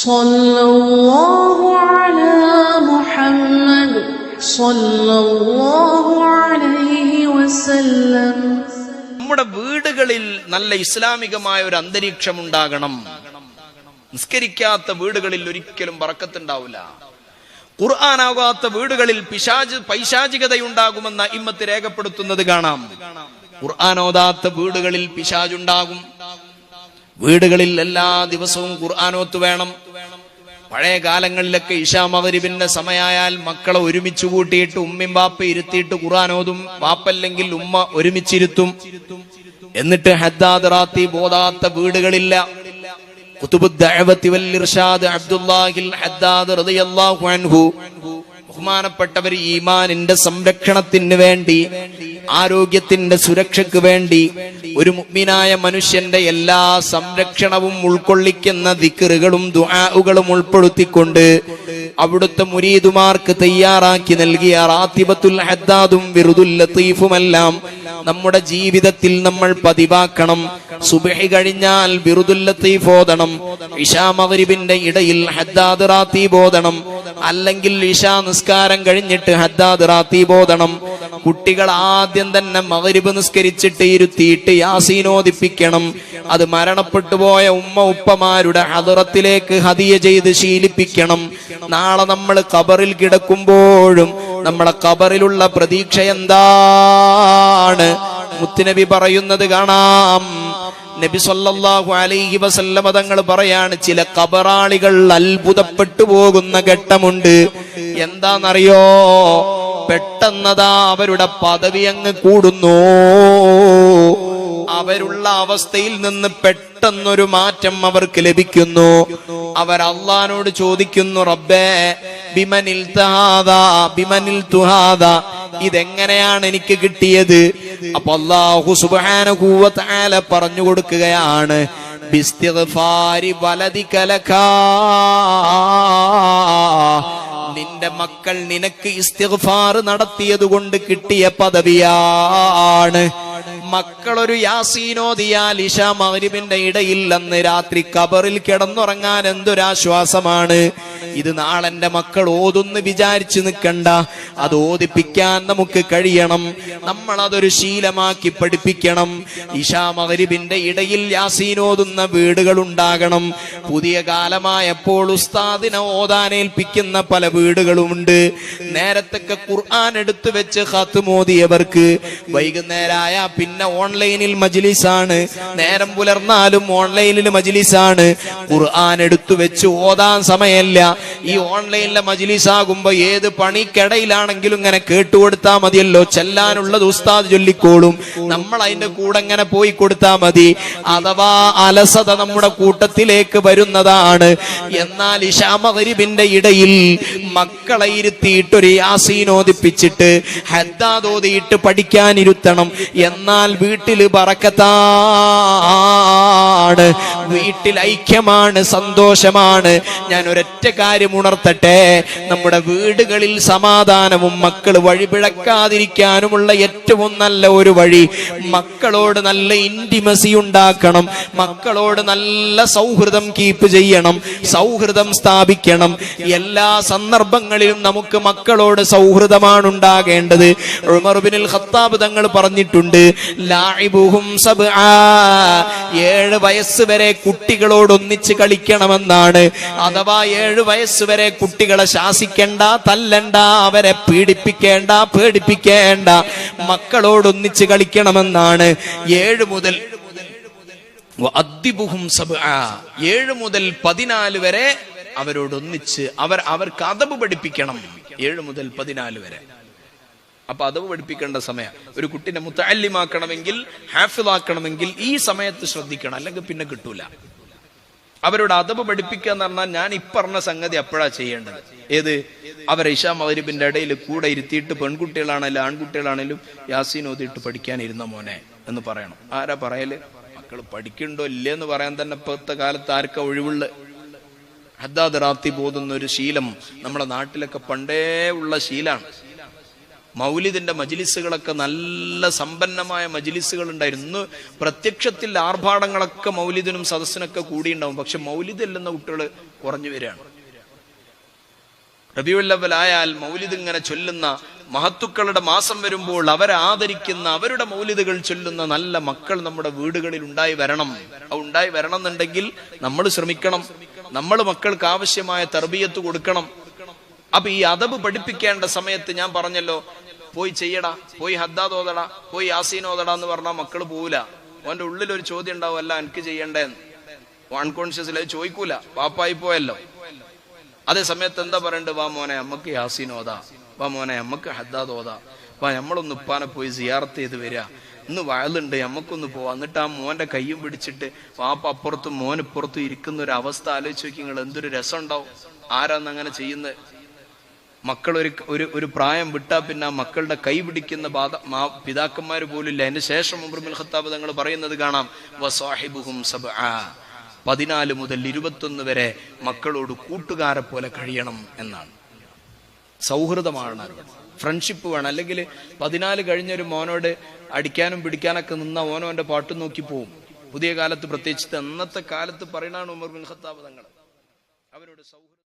صلى الله على محمد صلى الله عليه وسلم നമ്മുടെ വീടുകളിൽ നല്ല ഇസ്ലാമികമായ ഒരു അന്തരീക്ഷം ഉണ്ടാകണം നിസ്കരിക്കാത്ത വീടുകളിൽ ഒരിക്കലും പറക്കത്തുണ്ടാവില്ല ഖുർആനാകാത്ത വീടുകളിൽ പിശാജ് പൈശാചികതയുണ്ടാകുമെന്ന ഇമ്മത്ത് രേഖപ്പെടുത്തുന്നത് കാണാം ഖുർആാനോദാത്ത വീടുകളിൽ പിശാജുണ്ടാകും വീടുകളിൽ എല്ലാ ദിവസവും ഖുർആാനോത്ത് വേണം. പഴയ കാലങ്ങളിലൊക്കെ ഇഷാ മകരിബിന്റെ സമയായാൽ മക്കളെ ഒരുമിച്ച് കൂട്ടിയിട്ട് ഉമ്മയും വാപ്പ ഇരുത്തിയിട്ട് ഖുർആാനോതും ബാപ്പല്ലെങ്കിൽ ഉമ്മ ഒരുമിച്ചിരുത്തും. എന്നിട്ട് ഹദ്ദാദ്റാത്തി ബോധാത്ത വീടുകളില്ല. ബഹുമാനപ്പെട്ടവർ ഈമാനിന്റെ സംരക്ഷണത്തിന് വേണ്ടി ആരോഗ്യത്തിന്റെ സുരക്ഷയ്ക്ക് വേണ്ടി ഒരു മുഗ്മിനായ മനുഷ്യന്റെ എല്ലാ സംരക്ഷണവും ഉൾക്കൊള്ളിക്കുന്ന ദിക്കറുകളും ദുആകളും ഉൾപ്പെടുത്തിക്കൊണ്ട് അവിടുത്തെ മുരീദുമാർക്ക് തയ്യാറാക്കി നൽകിയ റാത്തിബത്തുൽ ഹദ്ദാദും വിറുദുൽ ലത്തീഫുമെല്ലാം നമ്മുടെ ജീവിതത്തിൽ നമ്മൾ പതിവാക്കണം. സുബഹി കഴിഞ്ഞാൽ ബിറുദുൽ ലത്തീഫ് ഓതണം. ഇഷാ മഗ്രിബിന്റെ ഇടയിൽ ഹദ്ദാദ് റാത്തീബ് ഓതണം. അല്ലെങ്കിൽ ഇഷാ നിസ്കാരം കഴിഞ്ഞിട്ട് ഹദ്ദാദ് റാത്തീബ് ഓതണം. കുട്ടികൾ ആദ്യം തന്നെ മഗ്രിബ് നിസ്കരിച്ചിട്ട് ഇരുത്തിയിട്ട് യാസീനോദിപ്പിക്കണം അത് മരണപ്പെട്ടു പോയ ഉമ്മ ഉപ്പമാരുടെ ഹദറത്തിലേക്ക് ഹതിയ ചെയ്ത് ശീലിപ്പിക്കണം. നാളെ നമ്മൾ കബറിൽ കിടക്കുമ്പോഴും നമ്മളെ കബറിലുള്ള പ്രതീക്ഷ എന്താണ്? മുത്തുനബി പറയുന്നത് കാണാം. നബി സല്ലല്ലാഹു അലൈഹി വസല്ലമ തങ്ങൾ പറയാണ് ചില കബറാളികൾ അത്ഭുതപ്പെട്ടു പോകുന്ന ഘട്ടമുണ്ട്. എന്താണെന്നറിയോ? പെട്ടെന്നതാ അവരുടെ പദവി അങ്ങ് കൂടുന്നു. അവരുള്ള അവസ്ഥയിൽ നിന്ന് പെട്ടെന്നൊരു മാറ്റം അവർക്ക് ലഭിക്കുന്നു. അവർ അള്ളഹാനോട് ചോദിക്കുന്നു റബ്ബേ ബിമനിൽ തഹാദ ബിമനിൽ തുഹാദ ഇതെങ്ങനെയാണ് എനിക്ക് കിട്ടിയത്? അപ്പൊ അള്ളാഹു വ പറഞ്ഞു കൊടുക്കുകയാണ് ബിസ്തിഫാരി വലതി വലദികലകാ നിന്റെ മക്കൾ നിനക്ക് ഇസ്തിഗ്ഫാർ നടത്തിയത് കൊണ്ട് കിട്ടിയ പദവിയാണ്. മക്കളൊരു യാസീനോദിയാൽ ഇഷ മഗ്രിബിന്റെ ഇടയിൽ അന്ന് രാത്രി കബറിൽ കിടന്നുറങ്ങാൻ എന്തൊരാശ്വാസമാണ്. ഇത് നാളെന്റെ മക്കൾ ഓതൊന്ന് വിചാരിച്ചു നിൽക്കണ്ട അത് ഓതിപ്പിക്കാൻ നമുക്ക് കഴിയണം. നമ്മൾ അതൊരു ശീലമാക്കി പഠിപ്പിക്കണം. ഇഷാ മകരിബിന്റെ ഇടയിൽ യാസീനോതുന്ന വീടുകൾ ഉണ്ടാകണം. പുതിയ കാലമായപ്പോൾ ഉസ്താദിനെ ഓതാനേൽപ്പിക്കുന്ന പല വീടുകളുമുണ്ട്. നേരത്തൊക്കെ ഖുർആൻ എടുത്തു വെച്ച് ഹത്ത് മോദിയവർക്ക് വൈകുന്നേരമായ പിന്നെ ഓൺലൈനിൽ മജ്ലിസാണ്. നേരം പുലർന്നാലും ഓൺലൈനിൽ മജ്ലിസാണ്. ഖുർആൻ എടുത്തു വെച്ച് ഓതാൻ സമയമല്ല. ഈ ഓൺലൈനിലെ മജ്ലിസ് ആകുമ്പോ ഏത് പണിക്കിടയിലാണെങ്കിലും ഇങ്ങനെ കേട്ടുകൊടുത്താ മതിയല്ലോ. ചെല്ലാനുള്ളത് ഉസ്താദ് ചൊല്ലിക്കോളും. നമ്മൾ അതിന്റെ കൂടെ ഇങ്ങനെ പോയി കൊടുത്താ മതി. അഥവാ അലസത നമ്മുടെ കൂട്ടത്തിലേക്ക് വരുന്നതാണ്. എന്നാൽ ഇഷാമകരിബിന്റെ ഇടയിൽ മക്കളെ ഇരുത്തിയിട്ടൊരു യാസീനോദിപ്പിച്ചിട്ട് ഹദ്ദാദോദിയിട്ട് പഠിക്കാനിരുത്തണം. എന്നാൽ വീട്ടിൽ പറക്കത്താണ് വീട്ടിൽ ഐക്യമാണ് സന്തോഷമാണ്. ഞാൻ ഒരൊറ്റ കാര്യം ഉണർത്തട്ടെ. നമ്മുടെ വീടുകളിൽ സമാധാനവും മക്കൾ വഴിപിഴക്കാതിരിക്കാനുമുള്ള ഏറ്റവും നല്ല ഒരു വഴി മക്കളോട് നല്ല ഇന്റിമസി ഉണ്ടാക്കണം. മക്കളോട് നല്ല സൗഹൃദം കീപ്പ് ചെയ്യണം. സൗഹൃദം സ്ഥാപിക്കണം. എല്ലാ സന്ദർഭങ്ങളിലും നമുക്ക് മക്കളോട് സൗഹൃദമാണ് ഉണ്ടാകേണ്ടത്. ഉമർബിനിൽ ഖത്താബ് തങ്ങൾ പറഞ്ഞിട്ടുണ്ട് ഏഴ് വയസ്സ് വരെ കുട്ടികളോട് ഒന്നിച്ച് കളിക്കണമെന്നാണ്. അഥവാ ഏഴ് വയസ്സ് വരെ കുട്ടികളെ ശാസിക്കേണ്ട തല്ലണ്ട അവരെ പീഡിപ്പിക്കേണ്ട പേടിപ്പിക്കേണ്ട. മക്കളോട് ഒന്നിച്ച് കളിക്കണമെന്നാണ്. ഏഴ് മുതൽ. ഏഴ് മുതൽ പതിനാല് വരെ അവരോട് അവരോടൊന്നിച്ച് അവർ അവർക്ക് അതവ് പഠിപ്പിക്കണം. ഏഴ് മുതൽ പതിനാല് വരെ. അപ്പൊ അതവ് പഠിപ്പിക്കേണ്ട സമയം. ഒരു കുട്ടിനെ മുത്തല്യമാക്കണമെങ്കിൽ ഹാഫിലാക്കണമെങ്കിൽ ഈ സമയത്ത് ശ്രദ്ധിക്കണം. അല്ലെങ്കിൽ പിന്നെ കിട്ടൂല. അവരോട് അതവ് പഠിപ്പിക്കുക എന്ന് പറഞ്ഞാൽ ഞാൻ ഇപ്പറഞ്ഞ സംഗതി അപ്പോഴാ ചെയ്യേണ്ടത്. ഏത്? അവരെ ഇഷാ മകരിബിന്റെ ഇടയിൽ കൂടെ ഇരുത്തിയിട്ട് പെൺകുട്ടികളാണെങ്കിലും ആൺകുട്ടികളാണെങ്കിലും യാസീൻ ഓതിയിട്ട് പഠിക്കാനിരുന്ന മോനെ എന്ന് പറയണം. ആരാ പറയൽ? മക്കൾ പഠിക്കണ്ടോ ഇല്ലേ എന്ന് പറയാൻ തന്നെ ഇപ്പോഴത്തെ കാലത്ത് ആർക്ക ഒഴിവുള്ള? ഹദ്ദാദ് റാത്തി പോകുന്ന ഒരു ശീലം നമ്മുടെ നാട്ടിലൊക്കെ പണ്ടേ ഉള്ള ശീലാണ്. മൗലിദിന്റെ മജിലിസുകളൊക്കെ നല്ല സമ്പന്നമായ മജിലിസുകൾ ഉണ്ടായിരുന്നു പ്രത്യക്ഷത്തിൽ ആർഭാടങ്ങളൊക്കെ മൗലിദിനും സദസ്സിനൊക്കെ കൂടിയുണ്ടാവും. പക്ഷെ മൗലിദ് അല്ലെന്ന കുട്ടികൾ കുറഞ്ഞു വരികയാണ്. റബിയുള്ളവലായാൽ മൗലിദ് ഇങ്ങനെ ചൊല്ലുന്ന മഹത്തുക്കളുടെ മാസം വരുമ്പോൾ അവരെ ആദരിക്കുന്ന അവരുടെ മൗലിദുകൾ ചൊല്ലുന്ന നല്ല മക്കൾ നമ്മുടെ വീടുകളിൽ ഉണ്ടായി വരണം. ഉണ്ടായി വരണം എന്നുണ്ടെങ്കിൽ നമ്മൾ ശ്രമിക്കണം. നമ്മൾ മക്കൾക്ക് ആവശ്യമായ തർബീയത്ത് കൊടുക്കണം. അപ്പൊ ഈ അതബ് പഠിപ്പിക്കേണ്ട സമയത്ത് ഞാൻ പറഞ്ഞല്ലോ പോയി ചെയ്യടാ പോയി ഹദ്ദാ തോതടാ പോയി യാസീൻ ഓതടാ എന്ന് പറഞ്ഞാൽ മക്കൾ പോവില്ല അവന്റെ ഉള്ളിൽ ഒരു ചോദ്യം ഉണ്ടാവും അല്ല എനിക്ക് ചെയ്യണ്ടേന്ന്. അൺകോൺഷ്യസിൽ അത് ചോദിക്കൂല പാപ്പായി പോയല്ലോ. അതേ സമയത്ത് എന്താ പറയണ്ട്? വാ മോനെ അമ്മയ്ക്ക് യാസീൻ ഓതാ. വാ മോനെ അമ്മയ്ക്ക് ഹദ്ദാ തോതാ വാ നമ്മളൊന്ന് ഉപ്പാനെ പോയി സിയാർത്ത് ചെയ്ത് വരിക ഇന്ന് വയലുണ്ട് നമുക്കൊന്ന് പോവാം. എന്നിട്ട് ആ മോന്റെ കയ്യും പിടിച്ചിട്ട് വാപ്പ അപ്പുറത്തും മോനിപ്പുറത്തും ഇരിക്കുന്ന ഒരു അവസ്ഥ ആലോചിച്ച് നോക്കി നിങ്ങൾ എന്തൊരു രസം ഉണ്ടാവും? ആരാന്ന് അങ്ങനെ ചെയ്യുന്നത് മക്കൾ ഒരു ഒരു ഒരു പ്രായം വിട്ടാ പിന്നെ ആ മക്കളുടെ കൈ പിടിക്കുന്ന പിതാക്കന്മാർ പോലില്ല. അതിന് ശേഷം ഉമർമുൽ ഖത്താബ് തങ്ങൾ പറയുന്നത് കാണാം വസാഹിബുഹും സബ്ആ. പതിനാല് മുതൽ ഇരുപത്തൊന്ന് വരെ മക്കളോട് കൂട്ടുകാരെ പോലെ കഴിയണം എന്നാണ്. സൗഹൃദമാണ് ഫ്രണ്ട്ഷിപ്പ് വേണം. അല്ലെങ്കിൽ പതിനാല് കഴിഞ്ഞൊരു മോനോട് അടിക്കാനും പിടിക്കാനൊക്കെ നിന്ന ഓനോ ഓനോന്റെ പാട്ട് നോക്കി പോവും. പുതിയ കാലത്ത് പ്രത്യേകിച്ച് അന്നത്തെ കാലത്ത് പറയണാണ് ഉമർ ബിൻ ഖത്താബ് തങ്ങൾ. അവരോട് സൗഹൃദം